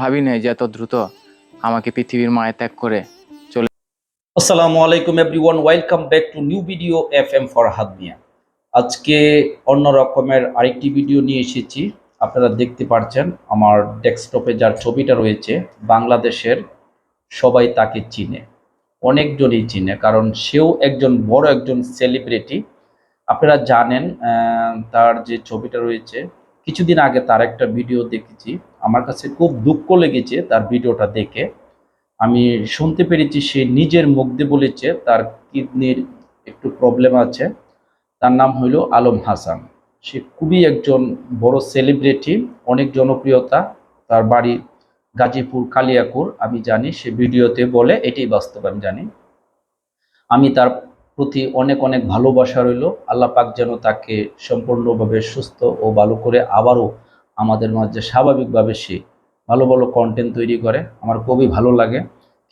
ভাবি নাই যে এত দ্রুত আমাকে পৃথিবীর মায়ে ত্যাগ করে চলে আসসালামু আলাইকুম everyone, welcome back to new video F M for হাদমিয়া আজকে অন্য রকমের আরেকটি ভিডিও নিয়ে এসেছি। আপনারা দেখতে পাচ্ছেন আমার ডেস্কটপে যার ছবিটা রয়েছে, বাংলাদেশের সবাই তাকে চিনে, অনেকজনই চিনে, কারণ সেও একজন বড় একজন সেলিব্রিটি আপনারা জানেন তার যে ছবিটা রয়েছে, কিছুদিন আগে তার একটা ভিডিও দেখেছি। আমার কাছে খুব দুঃখ লেগেছে তার ভিডিওটা দেখে। আমি শুনতে পেরেছি সে নিজের মুখ দিয়ে বলেছে, তার কিডনির একটু প্রবলেম আছে। তার নাম হইল আলম হাসান। সে খুবই একজন বড় সেলিব্রিটি, অনেক জনপ্রিয়তা। তার বাড়ি গাজীপুর, কালিয়াকুর। আমি জানি সে ভিডিওতে বলে, এটাই বাস্তব, আমি জানি। আমি তার প্রতি অনেক অনেক ভালোবাসা রইল। আল্লাহ পাক যেন তাকে সম্পূর্ণভাবে সুস্থ ও ভালো করে আবারও আমাদের মাঝে স্বাভাবিকভাবে সে ভালো ভালো কন্টেন্ট তৈরি করে। আমার খুবই ভালো লাগে।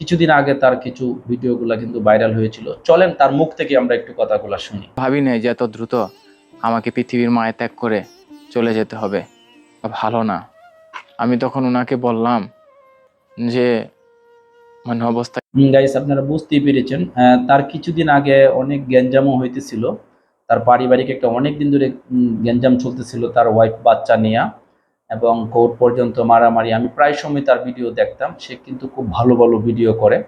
কিছুদিন আগে তার কিছু ভিডিওগুলো কিন্তু ভাইরাল হয়েছিল। চলেন তার মুখ থেকে আমরা একটু কথাগুলো শুনি। ভাবি নাই যে এত দ্রুত আমাকে পৃথিবীর মায়ে ত্যাগ করে চলে যেতে হবে। ভালো না। আমি তখন ওনাকে বললাম যে মানে অবস্থা গাইস আপনারা বুঝতেই পেরেছেন তার কিছুদিন আগে অনেক গ্যাঞ্জামও হইতেছিল। তার পারিবারিক একটা অনেক দিন ধরে গ্যাঞ্জাম চলতেছিল তার ওয়াইফ বাচ্চা নিয়ে। এবং কোর্ট পর্যন্ত মারামারি, আমি প্রায় সময় তার ভিডিও দেখতাম। সে কিন্তু খুব ভালো ভালো ভিডিও করে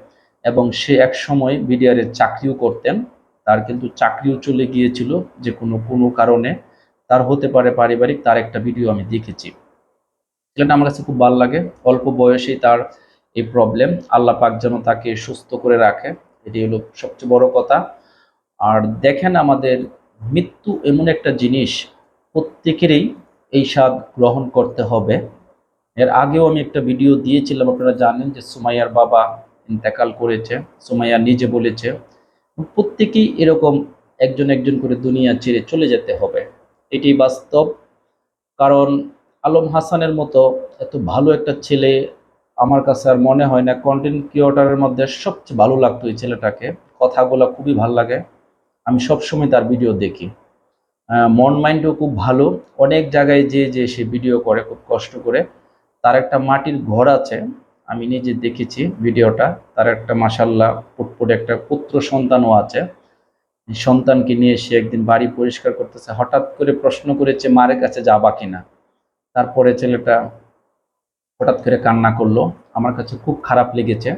এবং সে এক সময় বিডিআরের চাকরিও করতেন। তার কিন্তু চাকরিও চলে গিয়েছিল যে কোনো কোনো কারণে। তার হতে পারে পারিবারিক, তার একটা ভিডিও আমি দেখেছি। যেটা আমার কাছে খুব ভালো লাগে। অল্প বয়সেই তার এই প্রবলেম আল্লাহ পাক যেন তাকে সুস্থ করে রাখে। এটি হলো সবচেয়ে বড় কথা। আর দেখেন আমাদের মৃত্যু এমন একটা জিনিস, প্রত্যেকেরই এই স্বাদ গ্রহণ করতে হবে। এর আগেও আমি একটা ভিডিও দিয়েছিলাম, আপনারা জানেন যে সুমাইয়ার বাবা ইন্তেকাল করেছে, সুমাইয়া নিজে বলেছে, প্রত্যেকেই এরকম একজন একজন করে দুনিয়া ছেড়ে চলে যেতে হবে। এটি বাস্তব। কারণ আলম হাসানের মতো এত ভালো একটা ছেলে আমার কাছে আর মনে হয় না কন্টেন্ট ক্রিয়েটারের মধ্যে সবচেয়ে ভালো লাগতো এই ছেলেটাকে। কথাগুলো খুবই ভালো লাগে। আমি সবসময় তার ভিডিও দেখি। মন মাইন্ডও খুব ভালো। অনেক জায়গায় যে যে সে ভিডিও করে খুব কষ্ট করে। তার একটা মাটির ঘর আছে, আমি নিজে দেখেছি ভিডিওটা। তার একটা মাসাল্লাহ পুটপুট একটা পুত্র সন্তানও আছে। সন্তানকে নিয়ে সে একদিন বাড়ি পরিষ্কার করতেছে। হঠাৎ করে প্রশ্ন করেছে মারের কাছে যাবা কিনা? তারপরে ছেলেটা হঠাৎ করে কান্না করল। আমার কাছে খুব খারাপ লেগেছে।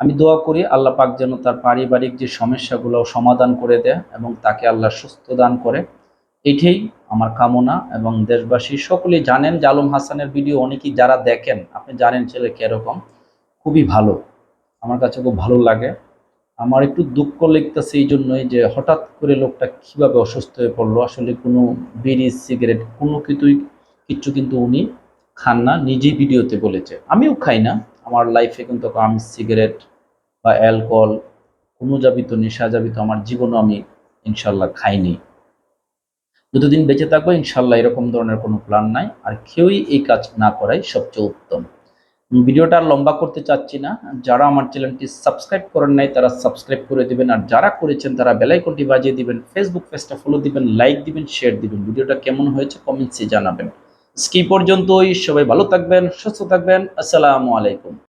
আমি দোয়া করি আল্লাহ পাক যেন তার পারিবারিক যে সমস্যাগুলো সমাধান করে দেয় এবং তাকে আল্লাহ সুস্থ দান করে। এটাই আমার কামনা এবং দেশবাসী সকলেই জানেন যে আলম হাসানের ভিডিও অনেকেই যারা দেখেন, আপনি জানেন ছেলে কীরকম? খুবই ভালো। আমার কাছে খুব ভালো লাগে। আমার একটু দুঃখ লাগতেছে এই জন্যই যে হঠাৎ করে লোকটা কীভাবে অসুস্থ হয়ে পড়ল। আসলে কোনো বিড়ি, সিগারেট, কোনো কিছুই, কিচ্ছু কিন্তু উনি খান না, নিজেই ভিডিওতে বলেছে। আমিও খাই না। আমার লাইফে কিন্তু আমি সিগারেট বা অ্যালকোহল, কোনো জাবিত নেশা যাবিত আমার জীবনও আমি ইনশাল্লাহ খাইনি। যতদিন বেঁচে থাকব, ইনশাল্লাহ এরকম ধরনের কোনো প্ল্যান নাই। আর কেউই এই কাজ না করাই সবচেয়ে উত্তম। ভিডিওটা লম্বা করতে চাচ্ছি না। যারা আমার চ্যানেলটি সাবস্ক্রাইব করেন নাই, তারা সাবস্ক্রাইব করে দিবেন। আর যারা করেছেন, তারা বেলাইকনটি বাজিয়ে দিবেন ফেসবুক পেজটা ফলো দিবেন লাইক দিবেন শেয়ার দিবেন। ভিডিওটা কেমন হয়েছে কমেন্টসে জানাবেন। এই পর্যন্তই। সবাই ভালো থাকবেন, সুস্থ থাকবেন। আসসালামু আলাইকুম।